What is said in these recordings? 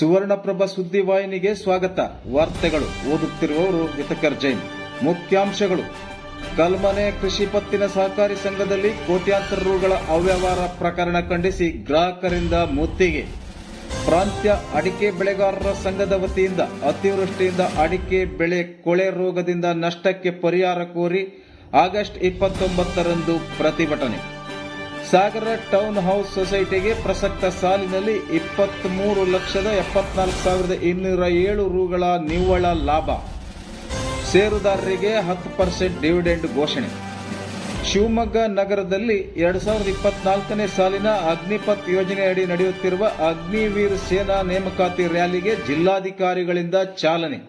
ಸುವರ್ಣಪ್ರಭ ಸುದ್ದಿವಾಹಿನಿಗೆ ಸ್ವಾಗತ. ವಾರ್ತೆಗಳು ಓದುತ್ತಿರುವವರು ವಿತಕರ್ ಜೈನ್. ಮುಖ್ಯಾಂಶಗಳು. ಕಲ್ಮನೆ ಕೃಷಿ ಪತ್ತಿನ ಸಹಕಾರಿ ಸಂಘದಲ್ಲಿ ಕೋಟ್ಯಾಂತರ ರುಗಳ ಅವ್ಯವಹಾರ ಪ್ರಕರಣ ಖಂಡಿಸಿ ಗ್ರಾಹಕರಿಂದ ಮುತ್ತಿಗೆ. ಪ್ರಾಂತ್ಯ ಅಡಿಕೆ ಬೆಳೆಗಾರರ ಸಂಘದ ವತಿಯಿಂದ ಅತಿವೃಷ್ಟಿಯಿಂದ ಅಡಿಕೆ ಬೆಳೆ ಕೊಳೆ ರೋಗದಿಂದ ನಷ್ಟಕ್ಕೆ ಪರಿಹಾರ ಕೋರಿ ಆಗಸ್ಟ್ ಇಪ್ಪತ್ತೊಂಬತ್ತರಂದು ಪ್ರತಿಭಟನೆ. ಸಾಗರ ಟೌನ್ ಹೌಸ್ ಸೊಸೈಟಿಗೆ ಪ್ರಸಕ್ತ ಸಾಲಿನಲ್ಲಿ ಇಪ್ಪತ್ತ್ಮೂರು ಲಕ್ಷದ ಎಪ್ಪತ್ನಾಲ್ಕು ಸಾವಿರದ ಇನ್ನೂರ ಏಳು ರುಗಳ ನಿವ್ವಳ ಲಾಭ. ಷೇರುದಾರರಿಗೆ ಹತ್ತು ಪರ್ಸೆಂಟ್ ಡಿವಿಡೆಂಡ್ ಘೋಷಣೆ. ಶಿವಮೊಗ್ಗ ನಗರದಲ್ಲಿ ಎರಡು ಸಾವಿರದ ಇಪ್ಪತ್ನಾಲ್ಕನೇ ಸಾಲಿನ ಅಗ್ನಿಪಥ್ ಯೋಜನೆಯಡಿ ನಡೆಯುತ್ತಿರುವ ಅಗ್ನಿವೀರ್ ಸೇನಾ ನೇಮಕಾತಿ ರ್ಯಾಲಿಗೆ ಜಿಲ್ಲಾಧಿಕಾರಿಗಳಿಂದ ಚಾಲನೆ.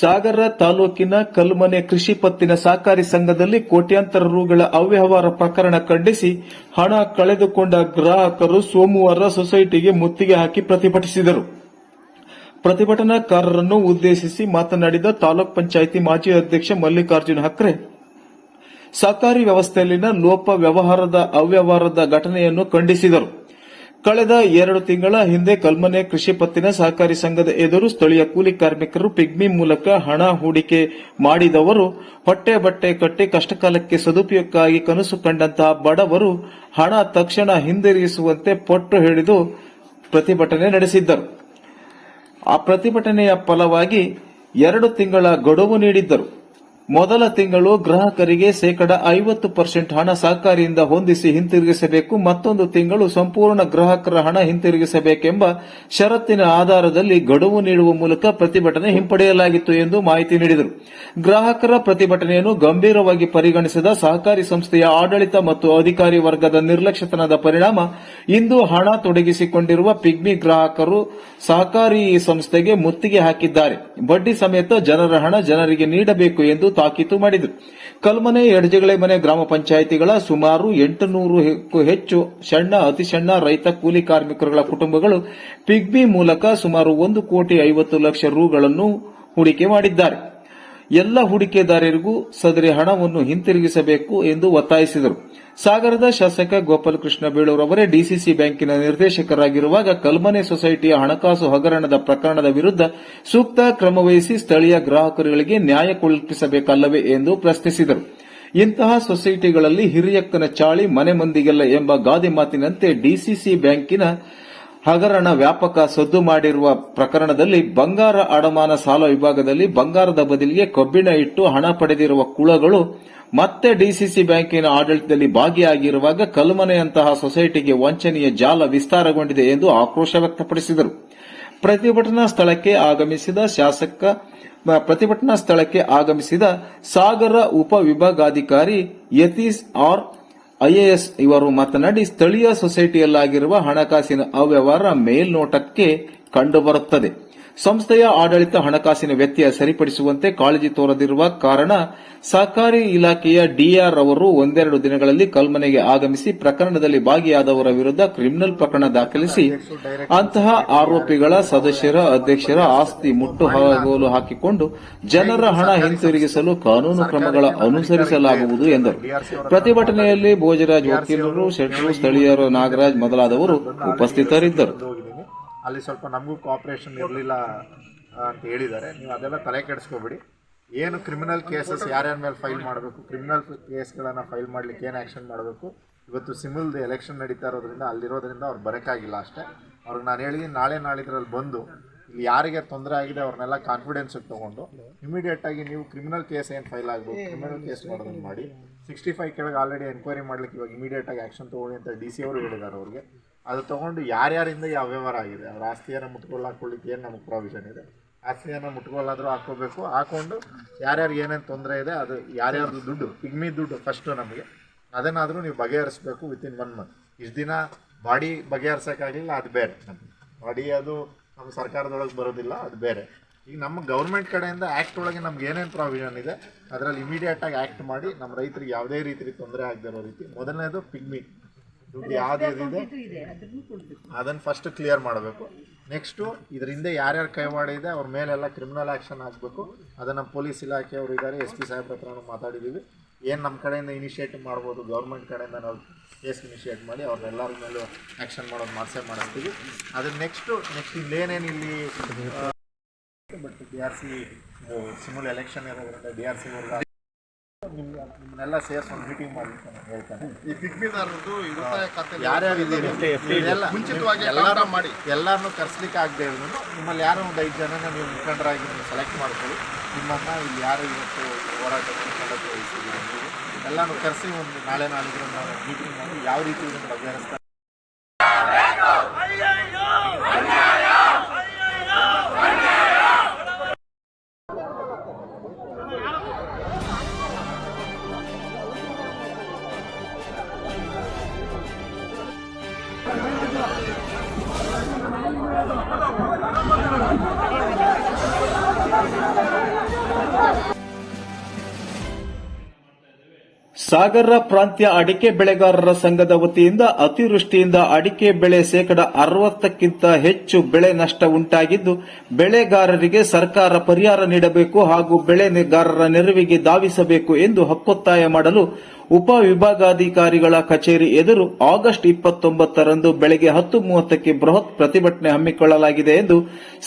ಸಾಗರ ತಾಲೂಕಿನ ಕಲ್ಮನೆ ಕೃಷಿ ಪತ್ತಿನ ಸಹಕಾರಿ ಸಂಘದಲ್ಲಿ ಕೋಟ್ಯಾಂತರ ರುಗಳ ಅವ್ಯವಹಾರ ಪ್ರಕರಣ ಖಂಡಿಸಿ ಹಣ ಕಳೆದುಕೊಂಡ ಗ್ರಾಹಕರು ಸೋಮವಾರ ಸೊಸೈಟಿಗೆ ಮುತ್ತಿಗೆ ಹಾಕಿ ಪ್ರತಿಭಟಿಸಿದರು. ಪ್ರತಿಭಟನಾಕಾರರನ್ನು ಉದ್ದೇಶಿಸಿ ಮಾತನಾಡಿದ ತಾಲೂಕ್ ಪಂಚಾಯಿತಿ ಮಾಜಿ ಅಧ್ಯಕ್ಷ ಮಲ್ಲಿಕಾರ್ಜುನ ಹಕ್ರೆ, ಸಹಕಾರಿ ವ್ಯವಸ್ಥೆಯಲ್ಲಿನ ಲೋಪ ವ್ಯವಹಾರದ ಅವ್ಯವಹಾರದ ಘಟನೆಯನ್ನು ಖಂಡಿಸಿದರು. ಕಳೆದ ಎರಡು ತಿಂಗಳ ಹಿಂದೆ ಕಲ್ಮನೆ ಕೃಷಿ ಪತ್ತಿನ ಸಹಕಾರಿ ಸಂಘದ ಎದುರು ಸ್ಥಳೀಯ ಕೂಲಿ ಕಾರ್ಮಿಕರು ಪಿಗ್ಮಿ ಮೂಲಕ ಹಣ ಹೂಡಿಕೆ ಮಾಡಿದವರು, ಹೊಟ್ಟೆ ಬಟ್ಟೆ ಕಟ್ಟಿ ಕಷ್ಟಕಾಲಕ್ಕೆ ಸದುಪಯೋಗಕ್ಕಾಗಿ ಕನಸು ಕಂಡಂತಹ ಬಡವರು ಹಣ ತಕ್ಷಣ ಹಿಂದಿರುಗಿಸುವಂತೆ ಪಟ್ಟು ಹಿಡಿದು ಪ್ರತಿಭಟನೆ ನಡೆಸಿದ್ದರು. ಆ ಪ್ರತಿಭಟನೆಯ ಫಲವಾಗಿ ಎರಡು ತಿಂಗಳ ಗಡುವು ನೀಡಿದ್ದರು. ಮೊದಲ ತಿಂಗಳು ಗ್ರಾಹಕರಿಗೆ ಶೇಕಡ ಐವತ್ತು ಪರ್ಸೆಂಟ್ ಹಣ ಸಹಕಾರಿಯಿಂದ ಹೊಂದಿಸಿ ಹಿಂತಿರುಗಿಸಬೇಕು, ಮತ್ತೊಂದು ತಿಂಗಳು ಸಂಪೂರ್ಣ ಗ್ರಾಹಕರ ಹಣ ಹಿಂತಿರುಗಿಸಬೇಕೆಂಬ ಷರತ್ತಿನ ಆಧಾರದಲ್ಲಿ ಗಡುವು ನೀಡುವ ಮೂಲಕ ಪ್ರತಿಭಟನೆ ಹಿಂಪಡೆಯಲಾಗಿತ್ತು ಎಂದು ಮಾಹಿತಿ ನೀಡಿದರು. ಗ್ರಾಹಕರ ಪ್ರತಿಭಟನೆಯನ್ನು ಗಂಭೀರವಾಗಿ ಪರಿಗಣಿಸಿದ ಸಹಕಾರಿ ಸಂಸ್ಥೆಯ ಆಡಳಿತ ಮತ್ತು ಅಧಿಕಾರಿ ವರ್ಗದ ನಿರ್ಲಕ್ಷ್ಯತನದ ಪರಿಣಾಮ ಇಂದು ಹಣ ತೊಡಗಿಸಿಕೊಂಡಿರುವ ಪಿಗ್ಮಿ ಗ್ರಾಹಕರು ಸಹಕಾರಿ ಸಂಸ್ಥೆಗೆ ಮುತ್ತಿಗೆ ಹಾಕಿದ್ದಾರೆ. ಬಡ್ಡಿ ಸಮೇತ ಜನರ ಹಣ ಜನರಿಗೆ ನೀಡಬೇಕು ಎಂದು ತಾಕೀತು ಮಾಡಿದರು. ಕಲ್ಮನೆ ಎಡಜಗಳೆ ಮನೆ ಗ್ರಾಮ ಪಂಚಾಯಿತಿಗಳ ಸುಮಾರು ಎಂಟುನೂರು ಹೆಚ್ಚು ಸಣ್ಣ, ಅತಿ ಸಣ್ಣ ರೈತ ಕೂಲಿ ಕಾರ್ಮಿಕರುಗಳ ಕುಟುಂಬಗಳು ಪಿಗ್ಬಿ ಮೂಲಕ ಸುಮಾರು ಒಂದು ಕೋಟಿ ಐವತ್ತು ಲಕ್ಷ ರುಗಳನ್ನು ಹೂಡಿಕೆ ಮಾಡಿದ್ದಾರೆ. ಎಲ್ಲ ಹೂಡಿಕೆದಾರರಿಗೂ ಸದರಿ ಹಣವನ್ನು ಹಿಂತಿರುಗಿಸಬೇಕು ಎಂದು ಒತ್ತಾಯಿಸಿದರು. ಸಾಗರದ ಶಾಸಕ ಗೋಪಾಲಕೃಷ್ಣ ಬೇಳೂರು ಅವರೇ ಡಿಸಿಸಿ ಬ್ಯಾಂಕಿನ ನಿರ್ದೇಶಕರಾಗಿರುವಾಗ ಕಲ್ಮನೆ ಸೊಸೈಟಿಯ ಹಣಕಾಸು ಹಗರಣದ ಪ್ರಕರಣದ ವಿರುದ್ಧ ಸೂಕ್ತ ಕ್ರಮವಹಿಸಿ ಸ್ಥಳೀಯ ಗ್ರಾಹಕರುಗಳಿಗೆ ನ್ಯಾಯ ಕಲ್ಪಿಸಬೇಕಲ್ಲವೇ ಎಂದು ಪ್ರಶ್ನಿಸಿದರು. ಇಂತಹ ಸೊಸೈಟಿಗಳಲ್ಲಿ ಹಿರಿಯಕ್ಕನ ಚಾಳಿ ಮನೆ ಮಂದಿಗೆಲ್ಲ ಎಂಬ ಗಾದೆ ಮಾತಿನಂತೆ ಡಿಸಿಸಿ ಬ್ಯಾಂಕಿನ ಹಗರಣ ವ್ಯಾಪಕ ಸದ್ದು ಮಾಡಿರುವ ಪ್ರಕರಣದಲ್ಲಿ ಬಂಗಾರ ಅಡಮಾನ ಸಾಲ ವಿಭಾಗದಲ್ಲಿ ಬಂಗಾರದ ಬದಲಿಗೆ ಕಬ್ಬಿಣ ಇಟ್ಟು ಹಣ ಪಡೆದಿರುವ ಕುಳಗಳು ಮತ್ತೆ ಡಿಸಿಸಿ ಬ್ಯಾಂಕಿನ ಆಡಳಿತದಲ್ಲಿ ಭಾಗಿಯಾಗಿರುವಾಗ ಕಲ್ಮನೆಯಂತಹ ಸೊಸೈಟಿಗೆ ವಂಚನೆಯ ಜಾಲ ವಿಸ್ತಾರಗೊಂಡಿದೆ ಎಂದು ಆಕ್ರೋಶ ವ್ಯಕ್ತಪಡಿಸಿದರು. ಪ್ರತಿಭಟನಾ ಸ್ಥಳಕ್ಕೆ ಆಗಮಿಸಿದ ಶಾಸಕ ಪ್ರತಿಭಟನಾ ಸ್ಥಳಕ್ಕೆ ಆಗಮಿಸಿದ ಸಾಗರ ಉಪವಿಭಾಗಾಧಿಕಾರಿ ಯತೀಶ್ ಆರ್. ಐಎಎಸ್ ಇವರು ಮಾತನಾಡಿ, ಸ್ಥಳೀಯ ಸೊಸೈಟಿಯಲ್ಲಾಗಿರುವ ಹಣಕಾಸಿನ ಅವ್ಯವಹಾರ ಮೇಲ್ನೋಟಕ್ಕೆ ಕಂಡುಬರುತ್ತದೆ. ಸಂಸ್ಥೆಯ ಆಡಳಿತ ಹಣಕಾಸಿನ ವ್ಯತ್ಯಯ ಸರಿಪಡಿಸುವಂತೆ ಕಾಳಜಿ ತೋರದಿರುವ ಕಾರಣ ಸಹಕಾರಿ ಇಲಾಖೆಯ ಡಿಆರ್ ಅವರು ಒಂದೆರಡು ದಿನಗಳಲ್ಲಿ ಕಲ್ಮನೆಗೆ ಆಗಮಿಸಿ ಪ್ರಕರಣದಲ್ಲಿ ಭಾಗಿಯಾದವರ ವಿರುದ್ಧ ಕ್ರಿಮಿನಲ್ ಪ್ರಕರಣ ದಾಖಲಿಸಿ ಅಂತಹ ಆರೋಪಿಗಳ ಸದಸ್ಯರ, ಅಧ್ಯಕ್ಷರ ಆಸ್ತಿ ಮುಟ್ಟುಗೋಲು ಹಾಕಿಕೊಂಡು ಜನರ ಹಣ ಹಿಂತಿರುಗಿಸಲು ಕಾನೂನು ಕ್ರಮಗಳ ಅನುಸರಿಸಲಾಗುವುದು ಎಂದರು. ಪ್ರತಿಭಟನೆಯಲ್ಲಿ ಭೋಜರಾಜ್ ವಕೀಲರು ಶೆಟ್ಟರು ಸ್ಥಳೀಯರು ನಾಗರಾಜ್ ಮೊದಲಾದವರು ಉಪಸ್ಥಿತರಿದ್ದರು. ಅಲ್ಲಿ ಸ್ವಲ್ಪ ನಮಗೂ ಕೋಆಪ್ರೇಷನ್ ಇರಲಿಲ್ಲ ಅಂತ ಹೇಳಿದ್ದಾರೆ. ನೀವು ಅದೆಲ್ಲ ತಲೆ ಕೆಡಿಸ್ಕೋಬೇಡಿ. ಏನು ಕ್ರಿಮಿನಲ್ ಕೇಸಸ್ ಯಾರ್ಯಾರ ಮೇಲೆ ಫೈಲ್ ಮಾಡಬೇಕು ಕ್ರಿಮಿನಲ್ ಕೇಸ್ಗಳನ್ನು ಫೈಲ್ ಮಾಡಲಿಕ್ಕೆ ಏನು ಆ್ಯಕ್ಷನ್ ಮಾಡಬೇಕು? ಇವತ್ತು ಸಿಮಿಲ್ದು ಎಲೆಕ್ಷನ್ ನಡೀತಾ ಇರೋದ್ರಿಂದ ಅಲ್ಲಿರೋದ್ರಿಂದ ಅವ್ರು ಬರೋಕ್ಕಾಗಿಲ್ಲ ಅಷ್ಟೇ. ಅವ್ರಿಗೆ ನಾನು ಹೇಳಿದ್ದೀನಿ ನಾಳೆ ನಾಳಿದ್ರಲ್ಲಿ ಬಂದು ಇಲ್ಲಿ ಯಾರಿಗೆ ತೊಂದರೆ ಆಗಿದೆ ಅವ್ರನ್ನೆಲ್ಲ ಕಾನ್ಫಿಡೆನ್ಸಿಗೆ ತೊಗೊಂಡು ಇಮಿಡಿಯೇಟಾಗಿ ನೀವು ಕ್ರಿಮಿನಲ್ ಕೇಸ್ ಏನು ಫೈಲ್ ಆಗಬೇಕು ಕ್ರಿಮಿನಲ್ ಕೇಸ್ ಮಾಡೋದನ್ನು ಮಾಡಿ. ಸಿಕ್ಸ್ಟಿ ಫೈವ್ ಕೆಳಗೆ ಆಲ್ರೆಡಿ ಎನ್ಕ್ವೈರಿ ಮಾಡ್ಲಿಕ್ಕೆ ಇವಾಗ ಇಮಿಡಿಯೇಟಾಗಿ ಆ್ಯಕ್ಷನ್ ತೊಗೊಳ್ಳಿ ಅಂತ ಡಿ ಸಿ ಅವರು ಹೇಳಿದ್ದಾರೆ ಅವ್ರಿಗೆ. ಅದು ತೊಗೊಂಡು ಯಾರ್ಯಾರಿಂದ ಯಾವ ವ್ಯವಹಾರ ಆಗಿದೆ? ಅವ್ರ ಆಸ್ತಿಯನ್ನು ಮುಟ್ಕೊಳ್ಳ ಹಾಕೊಳ್ಳಿಕ್ಕೆ ಏನು ನಮಗೆ ಪ್ರಾವಿಷನ್ ಇದೆ? ಆಸ್ತಿಯನ್ನು ಮುಟ್ಕೊಳ್ಳಾದರೂ ಹಾಕೋಬೇಕು ಹಾಕ್ಕೊಂಡು ಯಾರ್ಯಾರು ಏನೇನು ತೊಂದರೆ ಇದೆ, ಅದು ಯಾರ್ಯಾರ್ದು ದುಡ್ಡು, ಪಿಗ್ಮಿ ದುಡ್ಡು ಫಸ್ಟು ನಮಗೆ. ಅದನ್ನಾದರೂ ನೀವು ಬಗೆಹರಿಸಬೇಕು ವಿತಿನ್ ಒನ್ ಮಂತ್ ಇಷ್ಟು ದಿನ ಬಾಡಿ ಬಗೆಹರಿಸೋಕ್ಕಾಗಲಿಲ್ಲ, ಅದು ಬೇರೆ ಬಾಡಿ ಅದು ನಮ್ಮ ಸರ್ಕಾರದೊಳಗೆ ಬರೋದಿಲ್ಲ, ಅದು ಬೇರೆ. ಈಗ ನಮ್ಮ ಗೌರ್ಮೆಂಟ್ ಕಡೆಯಿಂದ ಆ್ಯಕ್ಟ್ ಒಳಗೆ ನಮ್ಗೆ ಏನೇನು ಪ್ರಾವಿಷನ್ ಇದೆ, ಅದರಲ್ಲಿ ಇಮಿಡಿಯೇಟಾಗಿ ಆ್ಯಕ್ಟ್ ಮಾಡಿ ನಮ್ಮ ರೈತರಿಗೆ ಯಾವುದೇ ರೀತಿ ತೊಂದರೆ ಆಗದಿರೋ ರೀತಿ. ಮೊದಲನೇದು ಪಿಗ್ಮಿ. ದುಡ್ಡು ಯಾವ್ದು ಇದೆ ಅದನ್ನು ಫಸ್ಟ್ ಕ್ಲಿಯರ್ ಮಾಡಬೇಕು. ನೆಕ್ಸ್ಟು ಇದರಿಂದ ಹಿಂದೆ ಯಾರ್ಯಾರು ಕೈವಾಡ ಇದೆ ಅವ್ರ ಮೇಲೆಲ್ಲ ಕ್ರಿಮಿನಲ್ ಆ್ಯಕ್ಷನ್ ಆಗಬೇಕು. ಅದನ್ನು ಪೊಲೀಸ್ ಇಲಾಖೆಯವರು ಇದ್ದಾರೆ ಎಸ್ ಪಿ ಸಾಹೇಬ್ರ ಹತ್ರನೂ ಮಾತಾಡಿದ್ದೀವಿ ಏನು ನಮ್ಮ ಕಡೆಯಿಂದ ಇನಿಷಿಯೇಟಿವ್ ಮಾಡ್ಬೋದು ಗೌರ್ಮೆಂಟ್ ಕಡೆಯಿಂದ ನಾವು ಕೇಸ್ ಇನಿಷಿಯೇಟ್ ಮಾಡಿ ಅವ್ರನ್ನೆಲ್ಲರ ಮೇಲೂ ಆ್ಯಕ್ಷನ್ ಮಾಡೋದು ಮಾಡಿಸೇ ಮಾಡಿಸ್ತೀವಿ. ಅದ್ರ ನೆಕ್ಸ್ಟು ನೆಕ್ಸ್ಟ್ ಇಲ್ಲೇನೇನು ಇಲ್ಲಿ ಬಟ್ ಡಿ ಆರ್ ಸಿ ಸಿಮುಲ್ ಎಲೆಕ್ಷನ್ ಇರೋದ್ರಿಂದ ಡಿ ಆರ್ ಸಿ ನಿಮ್ಮನ್ನೆಲ್ಲ ಸೇರಿಸಿ ಒಂದು ಮೀಟಿಂಗ್ ಮಾಡಿ ನಾನು ಹೇಳ್ತೇನೆ ಈ ಪಿಗ್ಮಿದಾರರದು ಈ ಉಳಿತಾಯ ಖಾತೆ ಎಲ್ಲ ಮುಂಚಿತವಾಗಿ ಎಲ್ಲರೂ ಮಾಡಿ. ಎಲ್ಲರನ್ನೂ ಕರ್ಸ್ಲಿಕ್ಕೆ ಆಗದೆ ಇದ್ರು ನಿಮ್ಮಲ್ಲಿ ಯಾರೋ ಒಂದು ಐದು ಜನನ ನೀವು ಮುಖಂಡರಾಗಿ ನೀವು ಸೆಲೆಕ್ಟ್ ಮಾಡ್ಕೊಳ್ಳಿ. ನಿಮ್ಮನ್ನ ಇಲ್ಲಿ ಯಾರು ಇವತ್ತು ಹೋರಾಟ ಎಲ್ಲಾನು ಕರೆಸಿ ಒಂದು ನಾಳೆ ನಾಳೆ ನಾವು ಮೀಟಿಂಗ್ ಮಾಡಿ ಯಾವ ರೀತಿ ಇದನ್ನು ಬಗೆಹರಿಸ್ತಾರೆ ಸಾಗರ ಪ್ರಾಂತ್ಯ ಅಡಿಕೆ ಬೆಳೆಗಾರರ ಸಂಘದ ವತಿಯಿಂದ ಅತಿವೃಷ್ಟಿಯಿಂದ ಅಡಿಕೆ ಬೆಳೆ ಶೇಕಡ ಅರವತ್ತಕ್ಕಿಂತ ಹೆಚ್ಚು ಬೆಳೆ ನಷ್ಟ ಉಂಟಾಗಿದ್ದು, ಬೆಳೆಗಾರರಿಗೆ ಸರ್ಕಾರ ಪರಿಹಾರ ನೀಡಬೇಕು ಹಾಗೂ ಬೆಳೆಗಾರರ ನೆರವಿಗೆ ಧಾವಿಸಬೇಕು ಎಂದು ಹಕ್ಕೊತ್ತಾಯ ಮಾಡಲು ಉಪ ವಿಭಾಗಾಧಿಕಾರಿಗಳ ಕಚೇರಿ ಎದುರು ಆಗಸ್ಟ್ ಇಪ್ಪತ್ತೊಂಬತ್ತರಂದು ಬೆಳಗ್ಗೆ ಹತ್ತು ಮೂವತ್ತಕ್ಕೆ ಬೃಹತ್ ಪ್ರತಿಭಟನೆ ಹಮ್ಮಿಕೊಳ್ಳಲಾಗಿದೆ ಎಂದು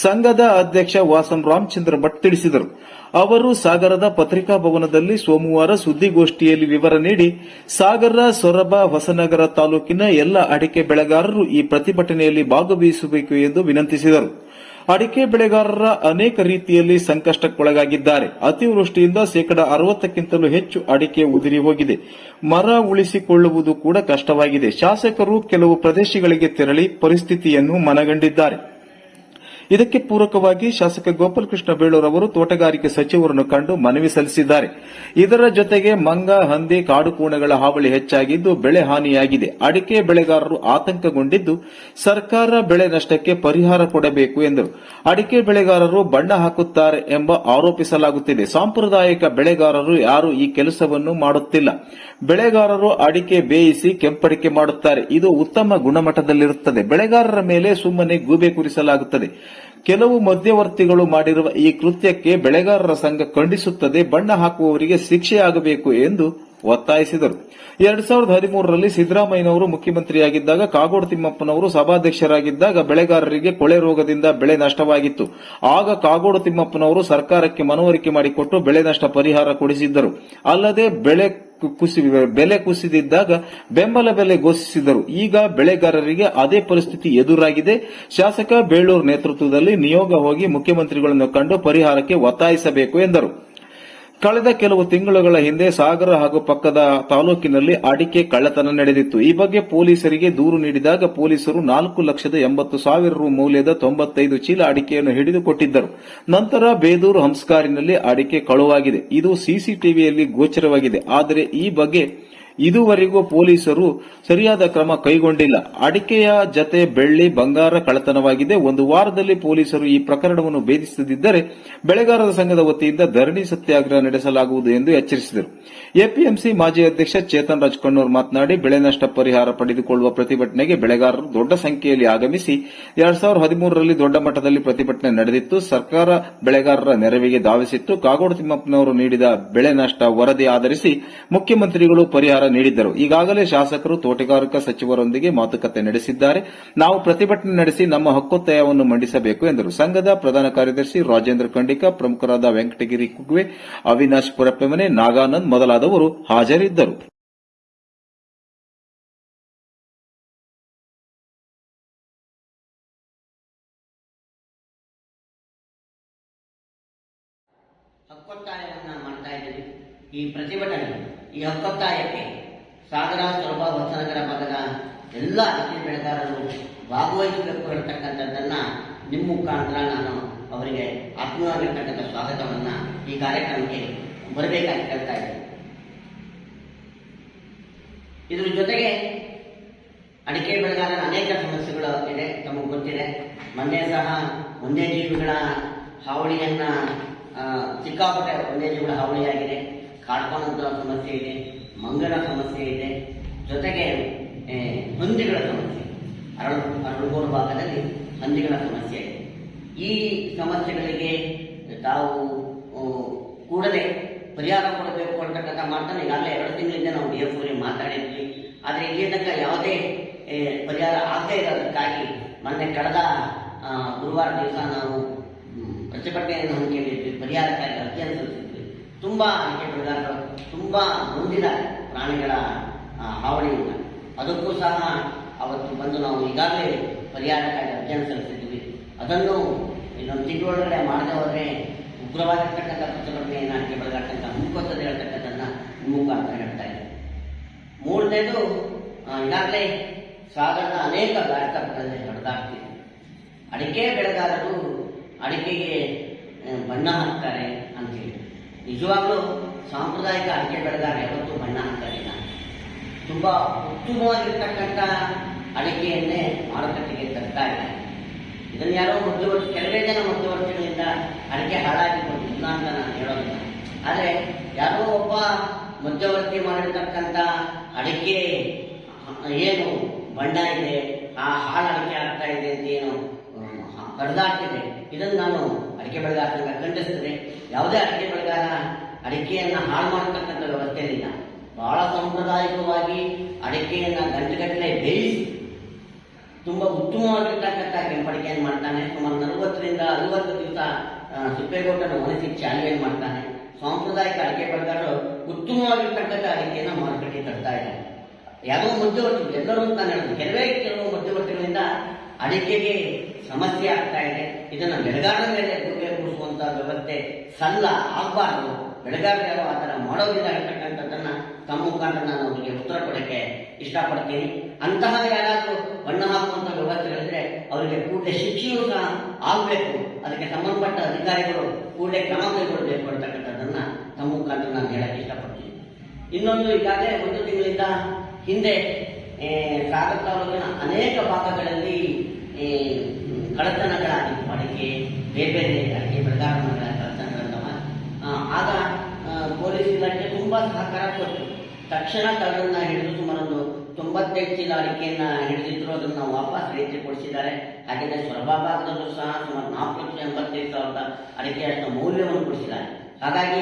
ಸಂಘದ ಅಧ್ಯಕ್ಷ ವಾಸನ್ ರಾಮಚಂದ್ರ ಭಟ್ ತಿಳಿಸಿದರು. ಅವರು ಸಾಗರದ ಪತ್ರಿಕಾ ಭವನದಲ್ಲಿ ಸೋಮವಾರ ಸುದ್ದಿಗೋಷ್ಠಿಯಲ್ಲಿ ವಿವರ ನೀಡಿ, ಸಾಗರ, ಸೊರಬ, ಹೊಸನಗರ ತಾಲೂಕಿನ ಎಲ್ಲ ಅಡಿಕೆ ಬೆಳೆಗಾರರು ಈ ಪ್ರತಿಭಟನೆಯಲ್ಲಿ ಭಾಗವಹಿಸಬೇಕು ಎಂದು ವಿನಂತಿಸಿದರು. ಅಡಿಕೆ ಬೆಳೆಗಾರರ ಅನೇಕ ರೀತಿಯಲ್ಲಿ ಸಂಕಷ್ಟಕ್ಕೊಳಗಾಗಿದ್ದಾರೆ. ಅತಿವೃಷ್ಟಿಯಿಂದ ಶೇಕಡ ಅರವತ್ತಕ್ಕಿಂತಲೂ ಹೆಚ್ಚು ಅಡಿಕೆ ಉದುರಿ ಹೋಗಿದೆ. ಮರ ಉಳಿಸಿಕೊಳ್ಳುವುದು ಕೂಡ ಕಷ್ಟವಾಗಿದೆ. ಶಾಸಕರು ಕೆಲವು ಪ್ರದೇಶಗಳಿಗೆ ತೆರಳಿ ಪರಿಸ್ಥಿತಿಯನ್ನು ಮನಗಂಡಿದ್ದಾರೆ. ಇದಕ್ಕೆ ಪೂರಕವಾಗಿ ಶಾಸಕ ಗೋಪಾಲಕೃಷ್ಣ ಬೇಳೂರ್ ಅವರು ತೋಟಗಾರಿಕೆ ಸಚಿವರನ್ನು ಕಂಡು ಮನವಿ ಸಲ್ಲಿಸಿದ್ದಾರೆ. ಇದರ ಜೊತೆಗೆ ಮಂಗ, ಹಂದಿ ಕಾಡುಕೋಣಗಳ ಹಾವಳಿ ಹೆಚ್ಚಾಗಿದ್ದು ಬೆಳೆ ಹಾನಿಯಾಗಿದೆ. ಅಡಿಕೆ ಬೆಳೆಗಾರರು ಆತಂಕಗೊಂಡಿದ್ದು ಸರ್ಕಾರ ಬೆಳೆ ನಷ್ಟಕ್ಕೆ ಪರಿಹಾರ ಕೊಡಬೇಕು ಎಂದರು. ಅಡಿಕೆ ಬೆಳೆಗಾರರು ಬಣ್ಣ ಹಾಕುತ್ತಾರೆ ಎಂಬ ಆರೋಪಿಸಲಾಗುತ್ತಿದೆ. ಸಾಂಪ್ರದಾಯಿಕ ಬೆಳೆಗಾರರು ಯಾರು ಈ ಕೆಲಸವನ್ನು ಮಾಡುತ್ತಿಲ್ಲ. ಬೆಳೆಗಾರರು ಅಡಿಕೆ ಬೇಯಿಸಿ ಕೆಂಪಡಿಕೆ ಮಾಡುತ್ತಾರೆ. ಇದು ಉತ್ತಮ ಗುಣಮಟ್ಟದಲ್ಲಿರುತ್ತದೆ. ಬೆಳೆಗಾರರ ಮೇಲೆ ಸುಮ್ಮನೆ ಗೂಬೆ ಕೂರಿಸಲಾಗುತ್ತದೆ. ಕೆಲವು ಮಧ್ಯವರ್ತಿಗಳು ಮಾಡಿರುವ ಈ ಕೃತ್ಯಕ್ಕೆ ಬೆಳೆಗಾರರ ಸಂಘ ಖಂಡಿಸುತ್ತದೆ ಬಣ್ಣ ಹಾಕುವವರಿಗೆ ಶಿಕ್ಷೆಯಾಗಬೇಕು ಎಂದು ಒತ್ತಾಯಿಸಿದರು. ಎರಡ್ ಸಾವಿರದ ಹದಿಮೂರರಲ್ಲಿ ಸಿದ್ದರಾಮಯ್ಯನವರು ಮುಖ್ಯಮಂತ್ರಿಯಾಗಿದ್ದಾಗ, ಕಾಗೋಡು ತಿಮ್ಮಪ್ಪನವರು ಸಭಾಧ್ಯಕ್ಷರಾಗಿದ್ದಾಗ ಬೆಳೆಗಾರರಿಗೆ ಕೊಳೆ ರೋಗದಿಂದ ಬೆಳೆ ನಷ್ಟವಾಗಿತ್ತು. ಆಗ ಕಾಗೋಡು ತಿಮ್ಮಪ್ಪನವರು ಸರ್ಕಾರಕ್ಕೆ ಮನವರಿಕೆ ಮಾಡಿಕೊಟ್ಟು ಬೆಳೆ ನಷ್ಟ ಪರಿಹಾರ ಕೊಡಿಸಿದ್ದರು. ಅಲ್ಲದೆ ಬೆಳೆ ಕುಸಿ, ಬೆಲೆ ಕುಸಿದಿದ್ದಾಗ ಬೆಂಬಲ ಬೆಲೆ ಘೋಷಿಸಿದರು ಈಗ ಬೆಳೆಗಾರರಿಗೆ ಅದೇ ಪರಿಸ್ಥಿತಿ ಎದುರಾಗಿದೆ. ಶಾಸಕ ಬೇಳೂರು ನೇತೃತ್ವದಲ್ಲಿ ನಿಯೋಗ ಹೋಗಿ ಮುಖ್ಯಮಂತ್ರಿಗಳನ್ನು ಕಂಡು ಪರಿಹಾರಕ್ಕೆ ಒತ್ತಾಯಿಸಬೇಕು ಎಂದರು. ಕಳೆದ ಕೆಲವು ತಿಂಗಳುಗಳ ಹಿಂದೆ ಸಾಗರ ಹಾಗೂ ಪಕ್ಕದ ತಾಲೂಕಿನಲ್ಲಿ ಅಡಿಕೆ ಕಳ್ಳತನ ನಡೆದಿತ್ತು. ಈ ಬಗ್ಗೆ ಪೊಲೀಸರಿಗೆ ದೂರು ನೀಡಿದಾಗ ಪೊಲೀಸರು ನಾಲ್ಕು ಲಕ್ಷದ ಎಂಬತ್ತು ಸಾವಿರ ರು ಮೌಲ್ಯದ ತೊಂಬತ್ತೈದು ಚೀಲ ಅಡಿಕೆಯನ್ನು ಹಿಡಿದುಕೊಟ್ಟಿದ್ದರು. ನಂತರ ಬೇದೂರು ಹಂಸ್ಕಾರಿನಲ್ಲಿ ಅಡಿಕೆ ಕಳುವಾಗಿದೆ. ಇದು ಸಿಸಿಟಿವಿಯಲ್ಲಿ ಗೋಚರವಾಗಿದೆ. ಆದರೆ ಈ ಬಗ್ಗೆ ಇದುವರೆಗೂ ಪೊಲೀಸರು ಸರಿಯಾದ ಕ್ರಮ ಕೈಗೊಂಡಿಲ್ಲ. ಅಡಿಕೆಯ ಜತೆ ಬೆಳ್ಳಿ, ಬಂಗಾರ ಕಳ್ಳತನವಾಗಿದೆ. ಒಂದು ವಾರದಲ್ಲಿ ಪೊಲೀಸರು ಈ ಪ್ರಕರಣವನ್ನು ಭೇದಿಸದಿದ್ದರೆ ಬೆಳೆಗಾರರ ಸಂಘದ ವತಿಯಿಂದ ಧರಣಿ ಸತ್ಯಾಗ್ರಹ ನಡೆಸಲಾಗುವುದು ಎಂದು ಎಚ್ಚರಿಸಿದರು. ಎಪಿಎಂಸಿ ಮಾಜಿ ಅಧ್ಯಕ್ಷ ಚೇತನ್ ರಾಜ್ ಕಣ್ಣೂರ್ ಮಾತನಾಡಿ, ಬೆಳೆ ನಷ್ಟ ಪರಿಹಾರ ಪಡೆದುಕೊಳ್ಳುವ ಪ್ರತಿಭಟನೆಗೆ ಬೆಳೆಗಾರರು ದೊಡ್ಡ ಸಂಖ್ಯೆಯಲ್ಲಿ ಆಗಮಿಸಿ, ಎರಡ್ ಸಾವಿರದ ಹದಿಮೂರರಲ್ಲಿ ದೊಡ್ಡ ಮಟ್ಟದಲ್ಲಿ ಪ್ರತಿಭಟನೆ ನಡೆದಿತ್ತು. ಸರ್ಕಾರ ಬೆಳೆಗಾರರ ನೆರವಿಗೆ ಧಾವಿಸಿತ್ತು. ಕಾಗೋಡು ತಿಮ್ಮಪ್ಪನವರು ನೀಡಿದ ಬೆಳೆ ನಷ್ಟ ವರದಿ ಆಧರಿಸಿ ಮುಖ್ಯಮಂತ್ರಿಗಳು ಪರಿಹಾರ ನೀಡಿದ್ದರು. ಈಗಾಗಲೇ ಶಾಸಕರು ತೋಟಗಾರಿಕಾ ಸಚಿವರೊಂದಿಗೆ ಮಾತುಕತೆ ನಡೆಸಿದ್ದಾರೆ. ನಾವು ಪ್ರತಿಭಟನೆ ನಡೆಸಿ ನಮ್ಮ ಹಕ್ಕೊತ್ತಾಯವನ್ನು ಮಂಡಿಸಬೇಕು ಎಂದರು. ಸಂಘದ ಪ್ರಧಾನ ಕಾರ್ಯದರ್ಶಿ ರಾಜೇಂದ್ರ ಖಂಡಿಕಾ, ಪ್ರಮುಖರಾದ ವೆಂಕಟಗಿರಿ ಕುಗ್ವೆ, ಅವಿನಾಶ್ ಪುರಪ್ಪೆಮನೆ, ನಾಗಾನಂದ್ ಮೊದಲಾದವರು ಹಾಜರಿದ್ದರು. ಈ ಪ್ರತಿಭಟನೆ, ಈ ಹಕ್ಕೊತ್ತಾಯಕ್ಕೆ ಸಾಗರ ಸೊರಬ ಹೊಸನಗರ ಭಾಗದ ಎಲ್ಲ ಅಕ್ಕಿ ಬೆಳೆಗಾರರು ಭಾಗವಹಿಸಬೇಕು ಇರತಕ್ಕಂಥದ್ದನ್ನ ನಿಮ್ಮ ಮುಖಾಂತರ ನಾನು ಅವರಿಗೆ ಆತ್ಮೀಯವಾಗಿರ್ತಕ್ಕಂಥ ಸ್ವಾಗತವನ್ನು ಈ ಕಾರ್ಯಕ್ರಮಕ್ಕೆ ಬರಬೇಕಾಗಿ ಹೇಳ್ತಾ ಇದ್ದೀನಿ. ಇದ್ರ ಜೊತೆಗೆ ಅಡಿಕೆ ಬೆಳೆಗಾರರ ಅನೇಕ ಸಮಸ್ಯೆಗಳು ಇದೆ ತಮಗೆ ಗೊತ್ತಿದೆ. ಮೊನ್ನೆ ಸಹ ವನ್ಯಜೀವಿಗಳ ಹಾವಳಿಯನ್ನ ಆ, ಸಿಕ್ಕಾಪಟ್ಟೆ ಜೀವಿಗಳ ಹಾವಳಿಯಾಗಿದೆ. ಕಾಡ್ಕೋಣದ ಸಮಸ್ಯೆ ಇದೆ. ಮಂಗನ ಸಮಸ್ಯೆ ಇದೆ. ಜೊತೆಗೆ ಹಂದಿಗಳ ಸಮಸ್ಯೆ ಅರಳು ಅರಳುಗೋಡು ಭಾಗದಲ್ಲಿ ಹಂದಿಗಳ ಸಮಸ್ಯೆ ಇದೆ. ಈ ಸಮಸ್ಯೆಗಳಿಗೆ ತಾವು ಕೂಡಲೇ ಪರಿಹಾರ ಕೊಡಬೇಕು ಅಂತಕ್ಕಂಥ ಮಾತನ್ನು ಈಗಾಗಲೇ ಎರಡು ತಿಂಗಳಿಂದ ನಾವು ಡಿ ಎಫ್ ಮಾತಾಡಿದ್ವಿ. ಆದರೆ ಇಲ್ಲಿ ತನಕ ಯಾವುದೇ ಪರಿಹಾರ ಆಗದೇ ಇರೋದಕ್ಕಾಗಿ ಮೊನ್ನೆ ಕಳೆದ ಗುರುವಾರ ದಿವಸ ನಾವು ಪ್ರತಿಭಟನೆಯನ್ನು ಹಮ್ಮಿಕೊಂಡಿದ್ವಿ ಪರಿಹಾರಕ್ಕಾಗಿ ಸಲ್ಲಿಸಿದ್ವಿ ತುಂಬಾ ಅಡಿಕೆ ಬೆಳೆಗಾರರು ತುಂಬಾ ನೊಂದಿದ ಪ್ರಾಣಿಗಳ ಹಾವಳಿಯಿಂದ ಅದಕ್ಕೂ ಸಹ ಅವತ್ತು ಬಂದು ನಾವು ಈಗಾಗಲೇ ಪರಿಹಾರಕ್ಕಾಗಿ ಅಧ್ಯಯನ ಸಲ್ಲಿಸಿದ್ವಿ ಅದನ್ನು ಇನ್ನೊಂದು ತಿಂಗಳೊಳಗಡೆ ಮಾಡದೆ ಹೋದರೆ ಉಗ್ರವಾಗಿರ್ತಕ್ಕಂಥ ಪ್ರತಿಭಟನೆಯನ್ನು ಅಡಿಕೆ ಬೆಳೆದಾಡ್ತಕ್ಕಂಥ ಮುಖೋತ್ತದ ಹೇಳ್ತಕ್ಕಂಥದ್ದನ್ನ ಅಂತ ಹೇಳ್ತಾ ಇದೆ ಮೂರನೇದು ಈಗಾಗಲೇ ಸಾಗರದ ಅನೇಕ ವ್ಯಾಪಾರಗಳಲ್ಲಿ ಹರಿದಾಡ್ತಿದೆ ಅಡಿಕೆ ಬೆಳೆಗಾರರು ಅಡಿಕೆಗೆ ಬಣ್ಣ ಹಾಕ್ತಾರೆ ಅಂತೇಳಿ ನಿಜವಾಗ್ಲೂ ಸಾಂಪ್ರದಾಯಿಕ ಅಡಿಕೆ ಬೆಳೆಗಾರ ಯಾವತ್ತೂ ಬಣ್ಣ ಹಾಕಲಿಲ್ಲ ತುಂಬಾ ಉತ್ತಮವಾಗಿರ್ತಕ್ಕಂಥ ಅಡಿಕೆಯನ್ನೇ ಮಾರುಕಟ್ಟೆಗೆ ತರ್ತಾ ಇದ್ದಾರೆ ಇದನ್ನು ಯಾರೋ ಮಧ್ಯವರ್ತಿ, ಕೆಲವೇ ಜನ ಮಧ್ಯವರ್ತಿಗಳಿಂದ ಅಡಿಕೆ ಹಾಳಾಗಿ ಇಲ್ಲ ಅಂತ ನಾನು ಹೇಳೋದಿಲ್ಲ. ಆದರೆ ಯಾರೋ ಒಬ್ಬ ಮಧ್ಯವರ್ತಿ ಮಾಡಿರ್ತಕ್ಕಂಥ ಅಡಿಕೆ, ಏನು ಬಣ್ಣ ಇದೆ, ಆ ಹಾಳು ಅಡಿಕೆ ಆಗ್ತಾ ಇದೆ ಅಂತ ಏನು ಕಡ್ದಾಡ್ತಿದೆ ಇದನ್ನು ನಾನು ಅಡಿಕೆ ಬೆಳೆಗಾರರಿಂದ ಖಂಡಿಸ್ತೇನೆ ಯಾವುದೇ ಅಡಿಕೆ ಬೆಳೆಗಾರ ಅಡಿಕೆಯನ್ನ ಹಾಳು ಮಾಡತಕ್ಕಂಥ ವ್ಯವಸ್ಥೆ ಇಲ್ಲ ಬಹಳ ಸಾಂಪ್ರದಾಯಿಕವಾಗಿ ಅಡಿಕೆಯನ್ನ ಗಂಟೆಗಟ್ಟಲೆ ಬೇಯಿಸಿ ತುಂಬಾ ಉತ್ತಮವಾಗಿರ್ತಕ್ಕಂಥ ಕೆಂಪಡಿಕೆಯನ್ನು ಮಾಡ್ತಾನೆ. ಸುಮಾರು ನಲವತ್ತರಿಂದ ಐವತ್ತು ದಿವಸ ಸುಪ್ಪೇಗೌಟನ್ನು ಒಣಸಿ ಚಾಲಿಯನ್ನು ಮಾಡ್ತಾನೆ. ಸಾಂಪ್ರದಾಯಿಕ ಅಡಿಕೆ ಬೆಳೆಗಾರರು ಉತ್ತಮವಾಗಿರ್ತಕ್ಕಂಥ ಅಡಿಕೆಯನ್ನು ಮಾರುಕಟ್ಟೆ ತರ್ತಾ ಇದ್ದಾರೆ. ಯಾವುದೋ ಮಧ್ಯವರ್ತಿಗಳು, ಎಲ್ಲರೂ ಅಂತ ಕೆಲವೇ ಕೆಲವು ಮಧ್ಯವರ್ತಿಗಳಿಂದ ಅಡಿಕೆಗೆ ಸಮಸ್ಯೆ ಆಗ್ತಾ ಇದೆ. ಇದನ್ನು ಬೆಳಗಾವಿ ಮೇಲೆ ಗುಡ್ಡೆ ಕೂಡಿಸುವಂತಹ ವ್ಯವಸ್ಥೆ ಸಲ್ಲ ಆಗಬಾರ್ದು. ಬೆಳೆಗಾರರು ಆ ಥರ ಮಾಡೋದಿಲ್ಲ ಇರ್ತಕ್ಕಂಥದ್ದನ್ನ ತಮ್ಮ ಮುಖಾಂತರ ನಾನು ಅವರಿಗೆ ಉತ್ತರ ಕೊಡಕ್ಕೆ ಇಷ್ಟಪಡ್ತೀನಿ. ಅಂತಹ ಯಾರಾದರೂ ಬಣ್ಣ ಹಾಕುವಂತ ವ್ಯವಸ್ಥೆಗಳಿದ್ರೆ ಅವರಿಗೆ ಕೂಡಲೇ ಶಿಕ್ಷೆಯೂ ಸಹ ಆಗಬೇಕು. ಅದಕ್ಕೆ ಸಂಬಂಧಪಟ್ಟ ಅಧಿಕಾರಿಗಳು ಕೂಡಲೇ ಕ್ರಮ ಕೈಗೊಳ್ಳಬೇಕು ಅಂತಕ್ಕಂಥದ್ದನ್ನ ತಮ್ಮ ಮುಖಾಂತರ ನಾನು ಹೇಳಕ್ಕೆ ಇಷ್ಟಪಡ್ತೀನಿ. ಇನ್ನೊಂದು ಈಗಾಗಲೇ ಒಂದು ತಿಂಗಳಿಂದ ಹಿಂದೆ ಸಾಗರ ತಾಲೂಕಿನ ಅನೇಕ ಭಾಗಗಳಲ್ಲಿ ಏ, ಕಳ್ಳತನಗಳಾಗಿತ್ತು ಅಡಿಕೆ ಬೇರೆ ಬೇರೆ ಅಡಿಕೆ ಬೆಳೆಗಾರರ ಕಳ್ಳತನಗಳಂತವ ಆ, ಆಗ ಪೊಲೀಸ್ ಇಲಾಖೆ ತುಂಬಾ ಸಹಕಾರ ಕೊಟ್ಟು ತಕ್ಷಣ ಕಳ್ಳರನ್ನ ಹಿಡಿದು ಸುಮಾರೊಂದು ತೊಂಬತ್ತೈದು ಚೀಲ ಅಡಿಕೆಯನ್ನ ಹಿಡಿದಿದ್ರು ಅದನ್ನ ವಾಪಸ್ ರೈತರು ಕೊಡಿಸಿದ್ದಾರೆ. ಹಾಗೆಯೇ ಸೊರಬ ಭಾಗದಲ್ಲೂ ಸಹ ಸುಮಾರು ನಾಲ್ಕು ಲಕ್ಷ ಎಂಬತ್ತೈದು ಸಾವಿರದ ಅಡಿಕೆಯಷ್ಟು ಮೌಲ್ಯವನ್ನು ಕೊಡಿಸಿದ್ದಾರೆ. ಹಾಗಾಗಿ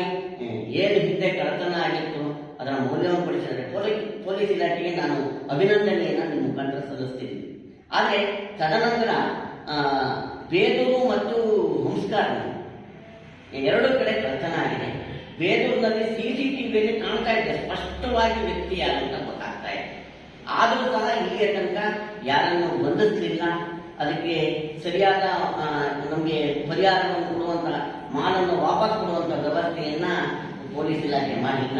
ಏನು ಹಿಂದೆ ಕಳತನ ಆಗಿತ್ತು ಅದರ ಮೌಲ್ಯವನ್ನು ಕೊಡಿಸಿದ್ದಾರೆ ಪೊಲೀಸ್ ಪೊಲೀಸ್ ಇಲಾಖೆಗೆ ನಾನು ಅಭಿನಂದನೆಯನ್ನು ನಿಮ್ಮ ಮುಖಾಂತರ ಸಲ್ಲಿಸ್ತಿದ್ದೀನಿ ಆದರೆ ತದನಂತರ ಬೇದೂರು ಮತ್ತು ಹುಂಸ್ಕಾರ ಎರಡು ಕಡೆ ಕಥನ ಆಗಿದೆ ಬೇದೂರಿನಲ್ಲಿ ಸಿ ಸಿ ಟಿವಿಯಲ್ಲಿ ಕಾಣ್ತಾ ಇದೆ ಸ್ಪಷ್ಟವಾಗಿ ವ್ಯಕ್ತಿ ಯಾರು ಅಂತ ಗೊತ್ತಾಗ್ತಾ ಇದೆ. ಆದರೂ ಸಹ ಇಲ್ಲಿಯ ತನಕ ಯಾರನ್ನು ಬಂಧಿಸಲಿಲ್ಲ. ಅದಕ್ಕೆ ಸರಿಯಾದ ನಮಗೆ ಪರಿಹಾರವನ್ನು ಕೊಡುವಂತ ಮಾಲನ್ನು ವಾಪಸ್ ಕೊಡುವಂತ ವ್ಯವಸ್ಥೆಯನ್ನ ಪೊಲೀಸ್ ಇಲಾಖೆ ಮಾಡಿಲ್ಲ.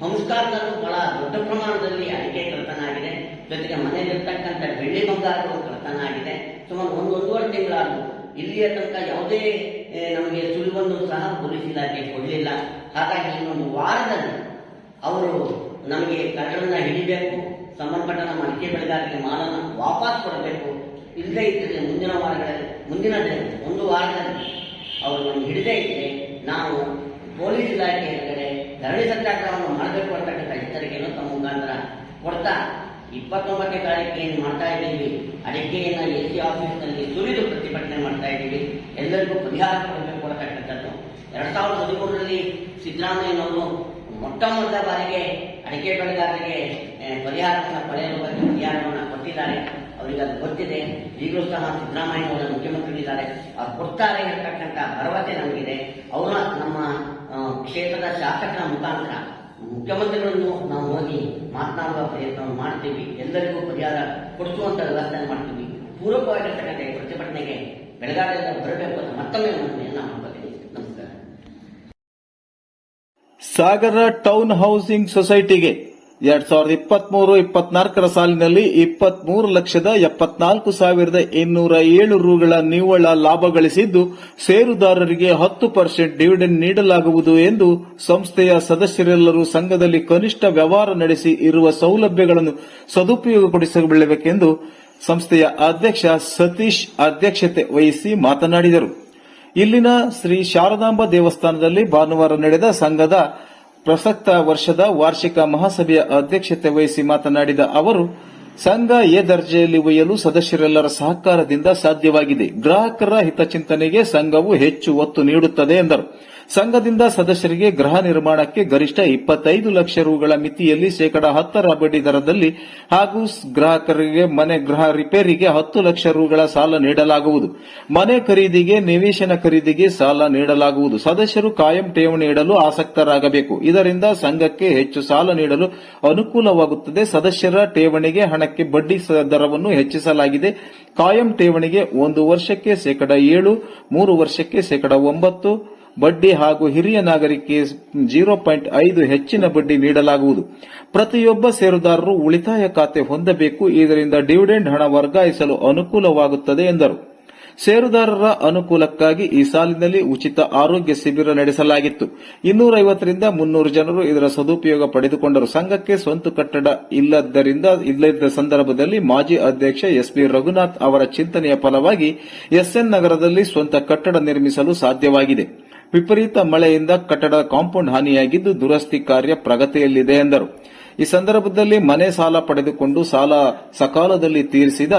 ಸಂಸ್ಕಾರದಲ್ಲೂ ಬಹಳ ದೊಡ್ಡ ಪ್ರಮಾಣದಲ್ಲಿ ಅಡಿಕೆ ಕಳ್ತನ ಆಗಿದೆ ಜೊತೆಗೆ ಮನೆಯಲ್ಲಿರ್ತಕ್ಕಂಥ ಬೆಳ್ಳಿ ಬಂಗಾರಗಳು ಕಳ್ತನ ಆಗಿದೆ. ಸುಮಾರು ಒಂದು ಒಂದೂವರೆ ತಿಂಗಳಾದ್ರು ಇಲ್ಲಿಯ ತನಕ ಯಾವುದೇ ನಮಗೆ ಸುಳಿವನ್ನು ಸಹ ಪೊಲೀಸ್ ಇಲಾಖೆ ಕೊಡಲಿಲ್ಲ. ಹಾಗಾಗಿ ಇನ್ನೊಂದು ವಾರದಲ್ಲಿ ಅವರು ನಮಗೆ ಕಳ್ಳರನ್ನ ಹಿಡಿಬೇಕು ಸಂಬಂಧಪಟ್ಟ ನಮ್ಮ ಅಡಿಕೆ ಬೆಳೆಗಾರರಿಗೆ ಮಾಲನ್ನು ವಾಪಸ್ ಕೊಡಬೇಕು. ಇಲ್ಲದೇ ಇದ್ದರೆ ಮುಂದಿನ ವಾರಗಳಲ್ಲಿ, ಮುಂದಿನ ದಿನ ಒಂದು ವಾರದಲ್ಲಿ ಅವರು ನಮ್ಗೆ ಹಿಡಿದೇ ಇದ್ದರೆ ನಾವು ಪೊಲೀಸ್ ಇಲಾಖೆ ಎದುರುಗಡೆ ಧರಣಿ ಸತ್ಯಾಗ್ರಹವನ್ನು ಮಾಡಬೇಕು ಅಂತಕ್ಕಂಥ ಎಚ್ಚರಿಕೆಯನ್ನು ತಮ್ಮ ಮುಖಾಂತರ ಕೊಡ್ತಾ ಇಪ್ಪತ್ತೊಂಬತ್ತನೇ ತಾರೀಕಿಗೆ ಏನು ಮಾಡ್ತಾ ಇದ್ದೀವಿ. ಅಡಿಕೆಯನ್ನು ಎ ಸಿ ಆಫೀಸ್ನಲ್ಲಿ ಸುರಿದು ಪ್ರತಿಭಟನೆ ಮಾಡ್ತಾ ಇದ್ದೀವಿ. ಎಲ್ಲರಿಗೂ ಪರಿಹಾರ ಕೊಡಬೇಕು ಕೊಡತಕ್ಕಂಥದ್ದು ಎರಡ್ ಸಾವಿರದ ಹದಿಮೂರರಲ್ಲಿ ಸಿದ್ದರಾಮಯ್ಯನವರು ಮೊಟ್ಟ ಮೊದಲ ಬಾರಿಗೆ ಅಡಿಕೆ ಬೆಳೆಗಾರರಿಗೆ ಪರಿಹಾರವನ್ನು ಪಡೆಯಲು ಬಗ್ಗೆ ಪರಿಹಾರವನ್ನು ಕೊಟ್ಟಿದ್ದಾರೆ. ಅವರಿಗೆ ಅದು ಗೊತ್ತಿದೆ. ಈಗಲೂ ಸಹ ಸಿದ್ದರಾಮಯ್ಯನವರ ಮುಖ್ಯಮಂತ್ರಿಗಳಿದ್ದಾರೆ. ಅವ್ರು ಕೊಡ್ತಾರೆ ಅಂತಕ್ಕಂಥ ಭರವಸೆ ನಮಗಿದೆ. ಅವರ ನಮ್ಮ ಕ್ಷೇತ್ರದ ಶಾಸಕರ ಮುಖಾಂತರ ಮುಖ್ಯಮಂತ್ರಿಗಳನ್ನು ನಾವು ಹೋಗಿ ಮಾತನಾಡುವ ಪ್ರಯತ್ನವನ್ನು ಮಾಡ್ತೀವಿ. ಎಲ್ಲರಿಗೂ ಪರಿಹಾರ ಕೊಡಿಸುವಂತ ವ್ಯವಸ್ಥೆ ಮಾಡ್ತೀವಿ. ಪೂರಕವಾಗಿರ್ತಕ್ಕಂಥ ಪ್ರತಿಭಟನೆಗೆ ಬೆಳಗಾವಿಯಿಂದ ಬರಬೇಕು ಅಂತ ಮತ್ತೊಮ್ಮೆ ಮನವಿಯನ್ನು ಮಾಡ್ಕೊತೀನಿ. ನಮಸ್ಕಾರ. ಸಾಗರ ಟೌನ್ ಹೌಸಿಂಗ್ ಸೊಸೈಟಿಗೆ ಎರಡ್ ಸಾವಿರದ ಇಪ್ಪತ್ಮೂರು, ಇಪ್ಪತ್ನಾಲ್ಕರ ಸಾಲಿನಲ್ಲಿ ಇಪ್ಪತ್ಮೂರು ಲಕ್ಷದ ಎಪ್ಪತ್ನಾಲ್ಕು ಸಾವಿರದ ಇನ್ನೂರ ಏಳು ರುಗಳ ನಿವ್ವಳ ಲಾಭ ಗಳಿಸಿದ್ದು, ಷೇರುದಾರರಿಗೆ ಹತ್ತು ಪರ್ಸೆಂಟ್ ಡಿವಿಡೆಂಡ್ ನೀಡಲಾಗುವುದು ಎಂದು ಸಂಸ್ಥೆಯ ಸದಸ್ಯರೆಲ್ಲರೂ ಸಂಘದಲ್ಲಿ ಕನಿಷ್ಠ ವ್ಯವಹಾರ ನಡೆಸಿ ಇರುವ ಸೌಲಭ್ಯಗಳನ್ನು ಸದುಪಯೋಗಪಡಿಸಬೇಕೆಂದು ಸಂಸ್ಥೆಯ ಅಧ್ಯಕ್ಷ ಸತೀಶ್ ಅಧ್ಯಕ್ಷತೆ ವಹಿಸಿ ಮಾತನಾಡಿದರು. ಇಲ್ಲಿನ ಶ್ರೀ ಶಾರದಾಂಬ ದೇವಸ್ಥಾನದಲ್ಲಿ ಭಾನುವಾರ ನಡೆದ ಸಂಘದ ಪ್ರಸಕ್ತ ವರ್ಷದ ವಾರ್ಷಿಕ ಮಹಾಸಭೆಯ ಅಧ್ಯಕ್ಷತೆ ವಹಿಸಿ ಮಾತನಾಡಿದ ಅವರು, ಸಂಘ ಎ ದರ್ಜೆಯಲ್ಲಿ ಒಯ್ಯಲು ಸದಸ್ಯರೆಲ್ಲರ ಸಹಕಾರದಿಂದ ಸಾಧ್ಯವಾಗಿದೆ. ಗ್ರಾಹಕರ ಹಿತಚಿಂತನೆಗೆ ಸಂಘವು ಹೆಚ್ಚು ಒತ್ತು ನೀಡುತ್ತದೆ ಎಂದರು. ಸಂಘದಿಂದ ಸದಸ್ಯರಿಗೆ ಗೃಹ ನಿರ್ಮಾಣಕ್ಕೆ ಗರಿಷ್ಠ ಇಪ್ಪತ್ತೈದು ಲಕ್ಷ ರುಗಳ ಮಿತಿಯಲ್ಲಿ ಶೇಕಡಾ ಹತ್ತರ ಬಡ್ಡಿ ದರದಲ್ಲಿ ಹಾಗೂ ಗ್ರಾಹಕರಿಗೆ ಮನೆ ಗೃಹ ರಿಪೇರಿಗೆ ಹತ್ತು ಲಕ್ಷ ರುಗಳ ಸಾಲ ನೀಡಲಾಗುವುದು. ಮನೆ ಖರೀದಿಗೆ, ನಿವೇಶನ ಖರೀದಿಗೆ ಸಾಲ ನೀಡಲಾಗುವುದು. ಸದಸ್ಯರು ಕಾಯಂ ಠೇವಣಿ ಇಡಲು ಆಸಕ್ತರಾಗಬೇಕು. ಇದರಿಂದ ಸಂಘಕ್ಕೆ ಹೆಚ್ಚು ಸಾಲ ನೀಡಲು ಅನುಕೂಲವಾಗುತ್ತದೆ. ಸದಸ್ಯರ ಠೇವಣಿಗೆ ಹಣಕ್ಕೆ ಬಡ್ಡಿ ದರವನ್ನು ಹೆಚ್ಚಿಸಲಾಗಿದೆ. ಕಾಯಂ ಠೇವಣಿಗೆ ಒಂದು ವರ್ಷಕ್ಕೆ ಶೇಕಡ ಏಳು, ಮೂರು ವರ್ಷಕ್ಕೆ ಶೇಕಡ ಒಂಬತ್ತು ಬಡ್ಡಿ ಹಾಗೂ ಹಿರಿಯ ನಾಗರಿಕೆ ಜೀರೋ ಪಾಯಿಂಟ್ ಐದು ಹೆಚ್ಚಿನ ಬಡ್ಡಿ ನೀಡಲಾಗುವುದು. ಪ್ರತಿಯೊಬ್ಬ ಷೇರುದಾರರು ಉಳಿತಾಯ ಖಾತೆ ಹೊಂದಬೇಕು. ಇದರಿಂದ ಡಿವಿಡೆಂಡ್ ಹಣ ವರ್ಗಾಯಿಸಲು ಅನುಕೂಲವಾಗುತ್ತದೆ ಎಂದರು. ಷೇರುದಾರರ ಅನುಕೂಲಕ್ಕಾಗಿ ಈ ಸಾಲಿನಲ್ಲಿ ಉಚಿತ ಆರೋಗ್ಯ ಶಿಬಿರ ನಡೆಸಲಾಗಿತ್ತು. ಇನ್ನೂರೈವತ್ತರಿಂದ ಮುನ್ನೂರು ಜನರು ಇದರ ಸದುಪಯೋಗ ಪಡೆದುಕೊಂಡರು. ಸಂಘಕ್ಕೆ ಸ್ವಂತ ಕಟ್ಟಡ ಇಲ್ಲದ್ದರಿಂದ, ಇಲ್ಲದ ಸಂದರ್ಭದಲ್ಲಿ ಮಾಜಿ ಅಧ್ಯಕ್ಷ ಎಸ್ಪಿ ರಘುನಾಥ್ ಅವರ ಚಿಂತನೆಯ ಫಲವಾಗಿ ಎಸ್ಎನ್ ನಗರದಲ್ಲಿ ಸ್ವಂತ ಕಟ್ಟಡ ನಿರ್ಮಿಸಲು ಸಾಧ್ಯವಾಗಿದೆ. ವಿಪರೀತ ಮಳೆಯಿಂದ ಕಟ್ಟಡ ಕಾಂಪೌಂಡ್ ಹಾನಿಯಾಗಿದ್ದು ದುರಸ್ತಿ ಕಾರ್ಯ ಪ್ರಗತಿಯಲ್ಲಿದೆ ಎಂದರು. ಈ ಸಂದರ್ಭದಲ್ಲಿ ಮನೆ ಸಾಲ ಪಡೆದುಕೊಂಡು ಸಾಲ ಸಕಾಲದಲ್ಲಿ ತೀರಿಸಿದ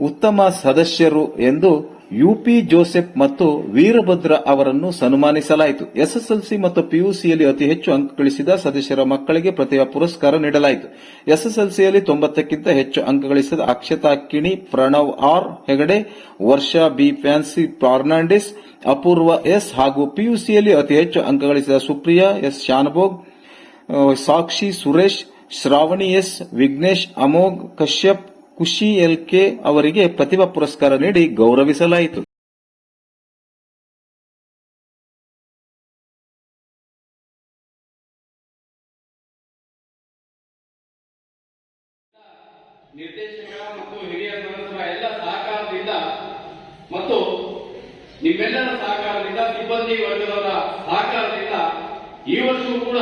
ಉತ್ತಮ ಸದಸ್ಯರು ಎಂದು ಯುಪಿ ಜೋಸೆಫ್ ಮತ್ತು ವೀರಭದ್ರ ಅವರನ್ನು ಸನ್ಮಾನಿಸಲಾಯಿತು. ಎಸ್ಎಸ್ಎಲ್ಸಿ ಮತ್ತು ಪಿಯುಸಿಯಲ್ಲಿ ಅತಿ ಹೆಚ್ಚು ಅಂಕ ಗಳಿಸಿದ ಸದಸ್ಯರ ಮಕ್ಕಳಿಗೆ ಪ್ರತಿಭಾ ಪುರಸ್ಕಾರ ನೀಡಲಾಯಿತು. ಎಸ್ಎಸ್ಎಲ್ಸಿಯಲ್ಲಿ ತೊಂಬತ್ತಕ್ಕಿಂತ ಹೆಚ್ಚು ಅಂಕ ಗಳಿಸಿದ Akshata Kini, Pranav R Hegde, Varsha B Fancy Fernandes, Apoorva S ಹಾಗೂ ಪಿಯುಸಿಯಲ್ಲಿ ಅತಿ ಹೆಚ್ಚು ಅಂಕ ಗಳಿಸಿದ Supriya S Shanbhog Sakshi Suresh, Shravani S Vighnesh, Amogh Kashyap Khushi L K ಅವರಿಗೆ ಪ್ರತಿಭಾ ಪುರಸ್ಕಾರ ನೀಡಿ ಗೌರವಿಸಲಾಯಿತು. ನಿರ್ದೇಶಕರ ಮತ್ತು ಹಿರಿಯ ಸದಸ್ಯರ ಎಲ್ಲ ಸಹಕಾರದಿಂದ ಮತ್ತು ನಿಮ್ಮೆಲ್ಲರ ಸಹಕಾರದಿಂದ ಸಿಬ್ಬಂದಿ ವರ್ಗದವರ ಸಹಕಾರದಿಂದ ಈ ವರ್ಷವೂ ಕೂಡ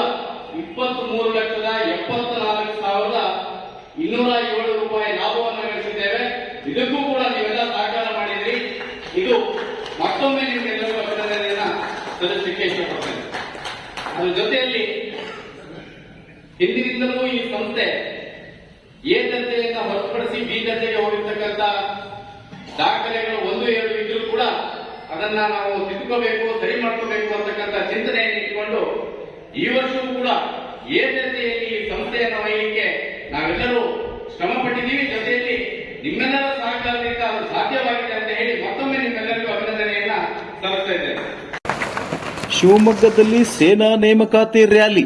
ಇಪ್ಪತ್ತ್ ಮೂರು ಲಕ್ಷದ ಎಪ್ಪತ್ನಾಲ್ಕು ಸಾವಿರದ ಇನ್ನೂರ ಏಳು ರೂಪಾಯಿ ಲಾಭವನ್ನು ಗಳಿಸಿದ್ದೇವೆ ಇದಕ್ಕೂ ಕೂಡ ನೀವೆಲ್ಲ ಸಹಕಾರ ಮಾಡಿದ್ರಿ ಇದು ಮತ್ತೊಮ್ಮೆ ನಿಮ್ಗೆಲ್ಲರಿಗೂ ಅಭಿನಂದನೆಯನ್ನ ಇಷ್ಟಪಡ್ತೇನೆ ಅದ್ರ ಜೊತೆಯಲ್ಲಿ ಹಿಂದಿನಿಂದಲೂ ಈ ಸಂಸ್ಥೆ ಎ ದರ್ಜೆಯಿಂದ ಹೊರತುಪಡಿಸಿ ಬಿ ದರ್ಜೆಗೆ ಹೋಗಿರ್ತಕ್ಕಂಥ ದಾಖಲೆಗಳು ಒಂದು, ಎರಡು ಇದ್ರೂ ಕೂಡ ಅದನ್ನ ನಾವು ತಿದ್ದುಕೋಬೇಕು, ಸರಿ ಮಾಡ್ಕೋಬೇಕು ಅಂತಕ್ಕಂಥ ಚಿಂತನೆಯನ್ನು ಇಟ್ಕೊಂಡು ಈ ವರ್ಷವೂ ಕೂಡ ಎ ದರ್ಜೆಯಲ್ಲಿ ಈ ಸಂಸ್ಥೆಯನ್ನು ಒಯ್ಯಲಿಕ್ಕೆ ನಾವೆಲ್ಲರೂ ಶ್ರಮ ಪಟ್ಟಿದ್ದೀವಿ ಜೊತೆಯಲ್ಲಿ ನಿಮ್ಮೆಲ್ಲರ ಸಹಕಾರದಿಂದ ಅದು ಸಾಧ್ಯವಾಗಿದೆ ಅಂತ ಹೇಳಿ ಮತ್ತೊಮ್ಮೆ ನಿಮ್ಮೆಲ್ಲರಿಗೂ ಅಭಿನಂದನೆಯನ್ನ ಸಲ್ಲಿಸ್ತಾ ಇದ್ದೇನೆ ಶಿವಮೊಗ್ಗದಲ್ಲಿ ಸೇನಾ ನೇಮಕಾತಿ ರ್ಯಾಲಿ.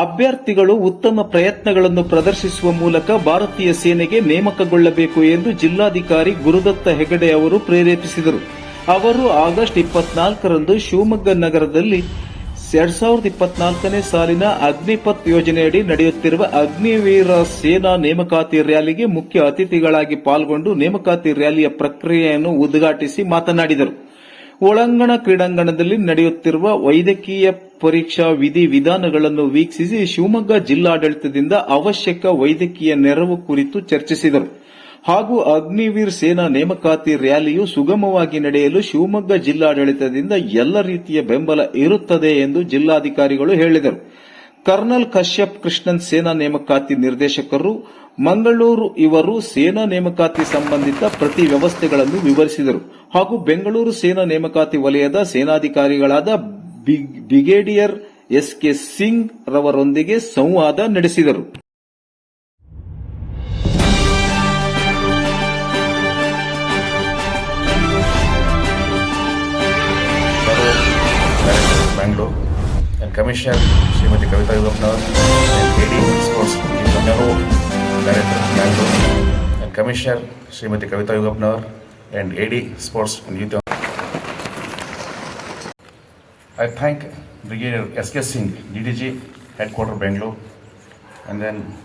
ಅಭ್ಯರ್ಥಿಗಳು ಉತ್ತಮ ಪ್ರಯತ್ನಗಳನ್ನು ಪ್ರದರ್ಶಿಸುವ ಮೂಲಕ ಭಾರತೀಯ ಸೇನೆಗೆ ನೇಮಕಗೊಳ್ಳಬೇಕು ಎಂದು ಜಿಲ್ಲಾಧಿಕಾರಿ ಗುರುದತ್ತ ಹೆಗಡೆ ಅವರು ಪ್ರೇರೇಪಿಸಿದರು. ಅವರು ಆಗಸ್ಟ್ ಇಪ್ಪತ್ನಾಲ್ಕರಂದು ಶಿವಮೊಗ್ಗ ನಗರದಲ್ಲಿ ಎರಡ್ ಸಾವಿರದ ಇಪ್ಪತ್ನಾಲ್ಕನೇ ಸಾಲಿನ ಅಗ್ನಿಪತ್ ಯೋಜನೆಯಡಿ ನಡೆಯುತ್ತಿರುವ ಅಗ್ನಿವೀರ ಸೇನಾ ನೇಮಕಾತಿ ರ್ಯಾಲಿಗೆ ಮುಖ್ಯ ಅತಿಥಿಗಳಾಗಿ ಪಾಲ್ಗೊಂಡು ನೇಮಕಾತಿ ರ್ಯಾಲಿಯ ಪ್ರಕ್ರಿಯೆಯನ್ನು ಉದ್ಘಾಟಿಸಿ ಮಾತನಾಡಿದರು. ಒಳಾಂಗಣ ಕ್ರೀಡಾಂಗಣದಲ್ಲಿ ನಡೆಯುತ್ತಿರುವ ವೈದ್ಯಕೀಯ ಪರೀಕ್ಷಾ ವಿಧಿ ವಿಧಾನಗಳನ್ನು ವೀಕ್ಷಿಸಿ ಶಿವಮೊಗ್ಗ ಜಿಲ್ಲಾಡಳಿತದಿಂದ ಅವಶ್ಯಕ ವೈದ್ಯಕೀಯ ನೆರವು ಕುರಿತು ಚರ್ಚಿಸಿದರು. ಹಾಗೂ ಅಗ್ನಿವೀರ್ ಸೇನಾ ನೇಮಕಾತಿ ರ್ಯಾಲಿಯು ಸುಗಮವಾಗಿ ನಡೆಯಲು ಶಿವಮೊಗ್ಗ ಜಿಲ್ಲಾಡಳಿತದಿಂದ ಎಲ್ಲ ರೀತಿಯ ಬೆಂಬಲ ಇರುತ್ತದೆ ಎಂದು ಜಿಲ್ಲಾಧಿಕಾರಿಗಳು ಹೇಳಿದರು. ಕರ್ನಲ್ ಕಶ್ಯಪ್ ಕೃಷ್ಣನ್ ಸೇನಾ ನೇಮಕಾತಿ ನಿರ್ದೇಶಕರು ಮಂಗಳೂರು ಇವರು ಸೇನಾ ನೇಮಕಾತಿ ಸಂಬಂಧಿತ ಪ್ರತಿ ವ್ಯವಸ್ಥೆಗಳನ್ನು ವಿವರಿಸಿದರು. ಹಾಗೂ ಬೆಂಗಳೂರು ಸೇನಾ ನೇಮಕಾತಿ ವಲಯದ ಸೇನಾಧಿಕಾರಿಗಳಾದ ಬ್ರಿಗೇಡಿಯರ್ ಎಸ್ ಕೆ ಸಿಂಗ್ ರವರೊಂದಿಗೆ ಸಂವಾದ ನಡೆಸಿದರು. Director, sports and Commissioner Srimati Kavita Yugapnavar, and AD Sports and Youth. I thank Brigadier S.K. Singh, DDG, Headquarter Bangalore, and then